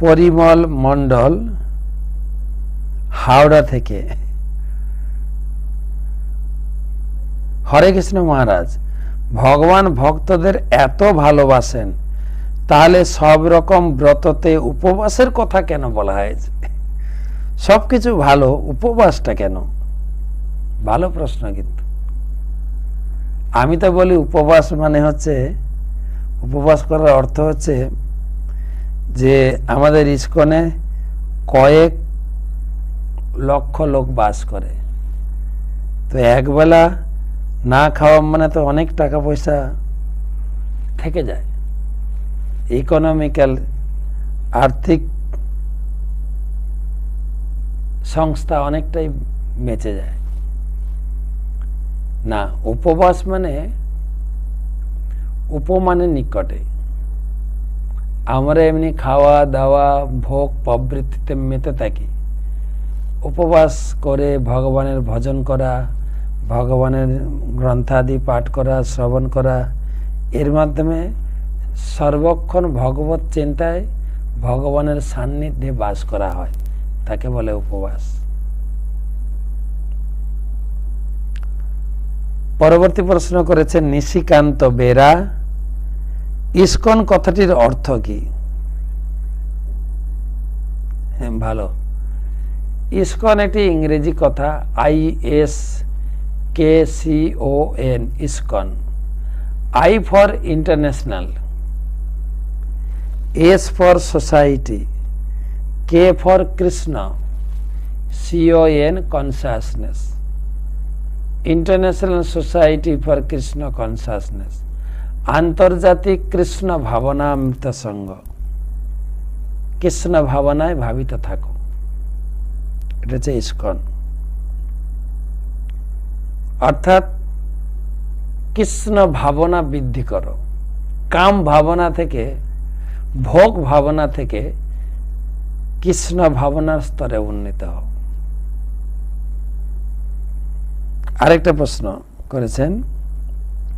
পরিমল মণ্ডল হাওড়া থেকে। হরে কৃষ্ণ মহারাজ, ভগবান ভক্তদের এত ভালোবাসেন, তাহলে সব রকম ব্রততে উপবাসের কথা কেন বলা হয়েছে? সবকিছু ভালো, উপবাসটা কেন? ভালো প্রশ্ন কিন্তু। আমি তো বলি উপবাস মানে হচ্ছে, উপবাস করার অর্থ হচ্ছে যে আমাদের ইস্কনে কয়েক লক্ষ লোক বাস করে। তো একবেলা না খাওয়া মানে তো অনেক টাকা পয়সা থেকে যায়। ইকোনমিক্যাল আর্থিক সংস্থা অনেকটাই বেঁচে যায়। না, উপবাস মানে উপমানের নিকটে। আমরা এমনি খাওয়া দাওয়া, ভোগ প্রবৃত্তিতে মেতে থাকি। উপবাস করে ভগবানের ভজন করা, ভগবানের গ্রন্থাদি পাঠ করা, শ্রবণ করা। এর মাধ্যমে সর্বক্ষণ ভগবত চিন্তায় ভগবানের সান্নিধ্যে বাস করা হয়। তাকে বলে উপবাস। পরবর্তী প্রশ্ন করেছেন, নিশিকান্ত বেরা। ইস্কন কথাটির অর্থ কি? হ্যাঁ ভালো। ইস্কন একটি ইংরেজি কথা, I S K C O N, ISKCON. I for international, S for society, K for Krishna C O N consciousness. International society for Krishna consciousness. আন্তর্জাতিক কৃষ্ণ ভাবনামৃত সঙ্গ। কৃষ্ণ ভাবনায় ভাবিত থাকো। এটা হচ্ছে ইস্কন। অর্থাৎ কৃষ্ণ ভাবনা বৃদ্ধি করো। কাম ভাবনা থেকে, ভোগ ভাবনা থেকে কৃষ্ণ ভাবনার স্তরে উন্নীত হও। আরেকটা প্রশ্ন করেছেন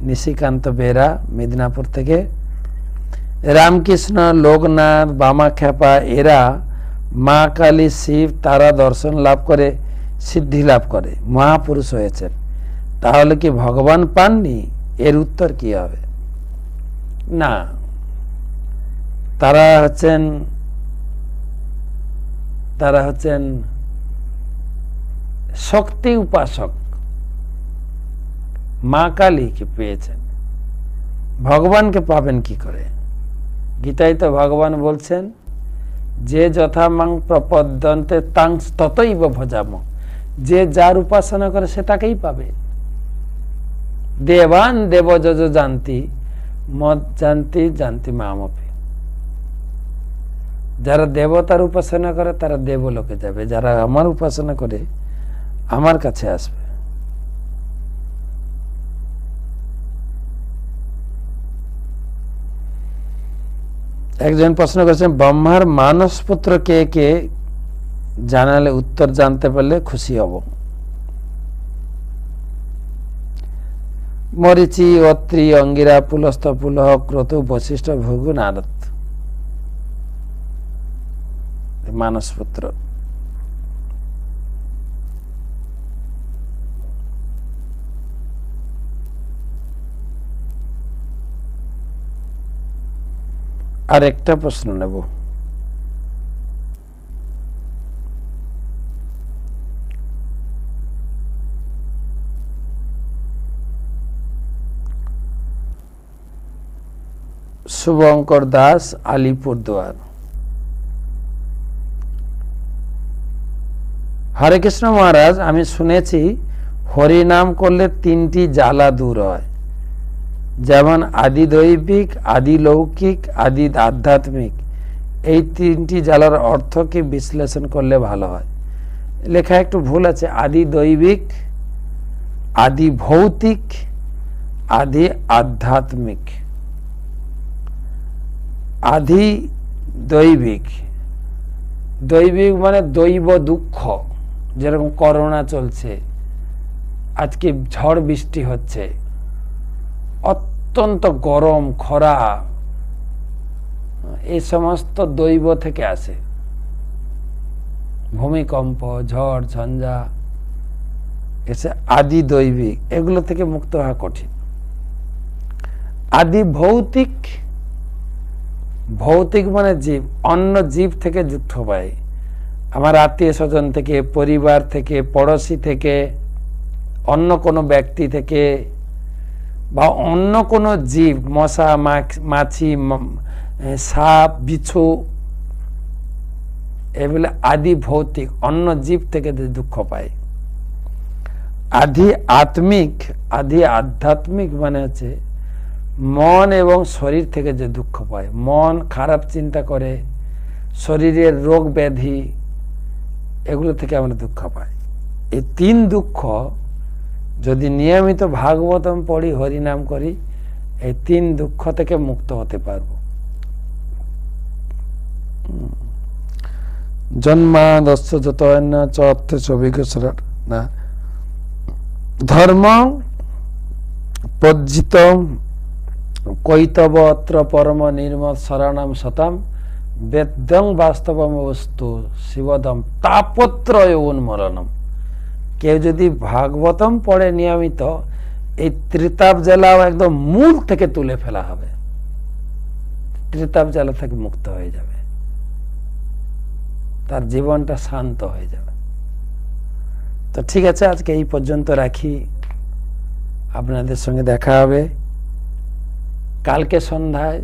নিশিকান্ত বেরা, মেদিনীপুর থেকে। রামকৃষ্ণ, লোকনাথ, বামা খেপা এরা মা কালী, শিব, তারা দর্শন লাভ করে, সিদ্ধি লাভ করে, মহাপুরুষ হয়েছেন। তাহলে কি ভগবান পাননি? এর উত্তর কি হবে? না। তারা হচ্ছেন তারা হচ্ছেন শক্তি উপাসক। মা কালীকে পেয়েছেন। ভগবানকে পাবেন কি করে? গীতায় তো ভগবান বলছেন, যে যথা মাং প্রপদ্যন্তে তাং ততই ভজাম। যে যার উপাসনা করে সে তাকেই পাবে। দেবান দেব যজ জানতি, মদ জানতি জানতি মামপি। যারা দেবতার উপাসনা করে, তারা দেবলোকে যাবে। যারা আমার উপাসনা করে, আমার কাছে আসবে। একজন প্রশ্ন করেছেন, ব্রহ্মার মানস পুত্র কে কে? জানালে উত্তর জানতে পারলে খুশি হব। মরিচি, অত্রি, অঙ্গিরা, পুলস্ত, পুলহ, ক্রতু, বশিষ্ঠ ভৃগু নারদ মানস আর একটা প্রশ্ন নেব। শুভঙ্কর দাস, আলিপুরদুয়ার। হরে কৃষ্ণ মহারাজ, আমি শুনেছি হরিনাম করলে তিনটি জ্বালা দূর হয়। যেমন আদি দৈবিক আদি লৌকিক আদি আধ্যাত্মিক এই তিনটি জ্বালার অর্থকে বিশ্লেষণ করলে ভালো হয়। লেখা একটু ভুল আছে। আদি দৈবিক আদি ভৌতিক আদি আধ্যাত্মিক আদি দৈবিক দৈবিক মানে দৈব দুঃখ, যেরকম করোনা চলছে, আজকে ঝড় বৃষ্টি হচ্ছে। অত্যন্ত গরম, খরা এই সমস্ত দৈব থেকে আসে। ভূমিকম্প, ঝড়, ঝঞ্ঝা এসে আদি দৈবিক, এগুলো থেকে মুক্ত হওয়া কঠিন। আদি ভৌতিক ভৌতিক মানে জীব, অন্য জীব থেকে যুক্ত পায়। আমার আত্মীয় স্বজন থেকে, পরিবার থেকে, পড়োশি থেকে, অন্য কোনো ব্যক্তি থেকে বা অন্য কোনো জীব, মশা মাছ- সাপ, বিছু, এগুলো আদি ভৌতিক, অন্য জীব থেকে দুঃখ পায়। আধি আত্মিক আধি আধ্যাত্মিক মানে হচ্ছে মন এবং শরীর থেকে যে দুঃখ পায়। মন খারাপ চিন্তা করে, শরীরের রোগ ব্যাধি, এগুলো থেকে আমরা দুঃখ পাই। এই তিন দুঃখ যদি নিয়মিত ভাগবতম পড়ি, হরিনাম করি, এই তিন দুঃখ থেকে মুক্ত হতে পারব। না। ধর্ম পজ্জিত কৈতব অত্র পরম নির্মল শরণম শতম, বেদ্যং বাস্তবম বস্তু শিবদম তাপত্রয় উন্মরণম কেউ যদি ভাগবতম পড়ে নিয়মিত, এই ত্রিতাপ জ্বালাও একদম মূল থেকে তুলে ফেলা হবে। ত্রিতাপ জ্বালা থেকে মুক্ত হয়ে যাবে। তার জীবনটা শান্ত হয়ে যাবে। তো ঠিক আছে, আজকে এই পর্যন্ত রাখি। আপনাদের সঙ্গে দেখা হবে। কালকে সন্ধ্যায়।